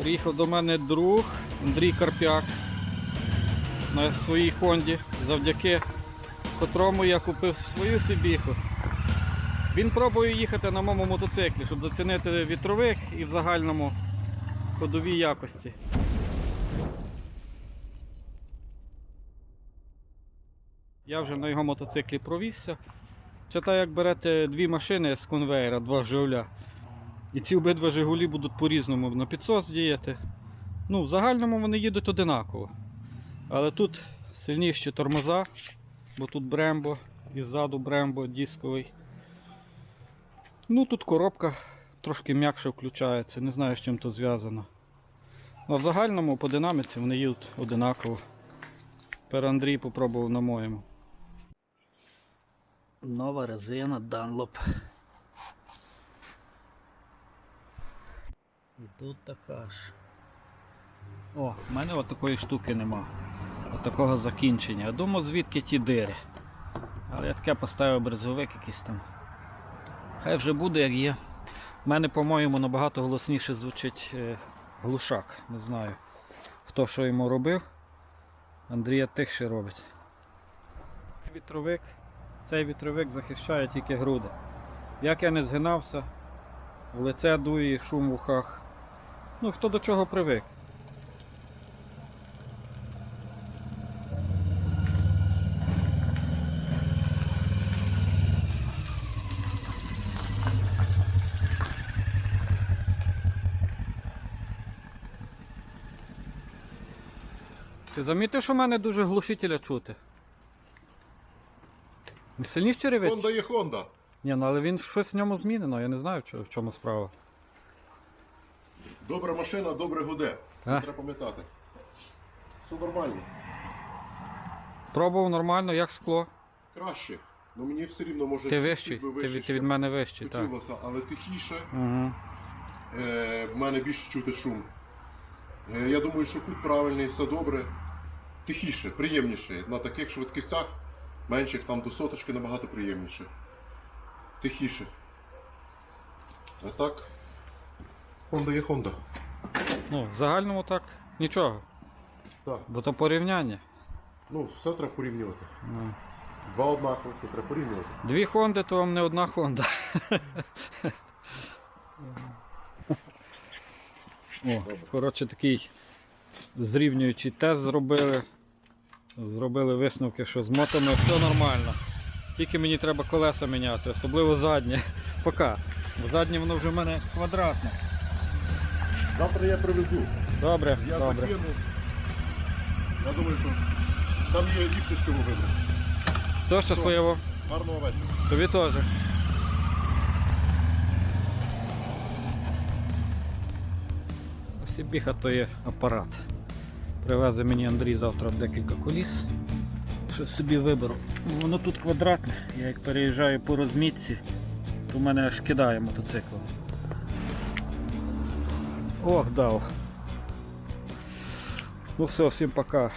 Приїхав до мене друг Андрій Карпяк на своїй Хонді, завдяки котрому я купив свою Сибіху. Він пробує їхати на моєму мотоциклі, щоб зацінити вітровик і в загальному ходовій якості. Я вже на його мотоциклі провівся. Це так, як берете дві машини з конвейера, два Жигуля. І ці обидва Жигулі будуть по-різному на підсос діяти. Ну, в загальному вони їдуть одинаково. Але тут сильніші тормоза, бо тут Брембо, і ззаду Брембо дисковий. Ну тут коробка трошки м'якше включається, не знаю з чим то зв'язано. А в загальному по динаміці вони їдуть одинаково. Тепер Андрій попробував на моєму. Нова резина Dunlop. І тут така ж. О, в мене от такої штуки нема. От такого закінчення. Я думав, звідки ті дири. Але я таке поставив брезовик якийсь там. Хай вже буде як є. У мене, по-моєму, набагато голосніше звучить е, глушак. Не знаю, хто що йому робив. Андрія тихше робить. Вітровик. Цей вітровик захищає тільки груди. Як я не згинався, в лице дує, шум в ухах. Ну, хто до чого привик. Ти замітив, що в мене дуже глушителя чути? Не сильніше ревить? Honda є Honda. Ні, ну але він щось в ньому змінено, я не знаю, в чому справа. Добра машина, добре гуде. А? Треба пам'ятати. Все нормально. Пробував нормально, як скло. Краще. Ну мені все рівно може Ти вищий, ти, від- ти від мене вищий, так. хотілося, але тихіше. Угу. Е, в мене більше чути шум. Е, я думаю, що путь правильний, все добре. Тихіше, приємніше. На таких швидкостях, менших там до соточки набагато приємніше. Тихіше. А так. Honda є Honda. Ну, в загальному так, нічого. Так. Бо то порівняння. Ну, все треба порівнювати. Ну. Два однакових, то треба порівнювати. Дві Хонди, то вам не одна Хонда. О, коротше, такий зрівнюючий тест зробили. Зробили висновки, що з мотами все нормально. Тільки мені треба колеса міняти, особливо заднє. Пока. Бо заднє воно вже в мене квадратне. Завтра я привезу. Добре, Я добре. закину. Я думаю, що там є ліпше, що ви вибрати. Все щасливо. Гарного вечора. Тобі теж. Сібіха то є апарат. Привезе мені Андрій завтра декілька коліс. Щось собі виберу. Воно тут квадратне. Я як переїжджаю по розмітці, то в мене аж кидає мотоцикл. Ох, дав. Ну все, всім пока.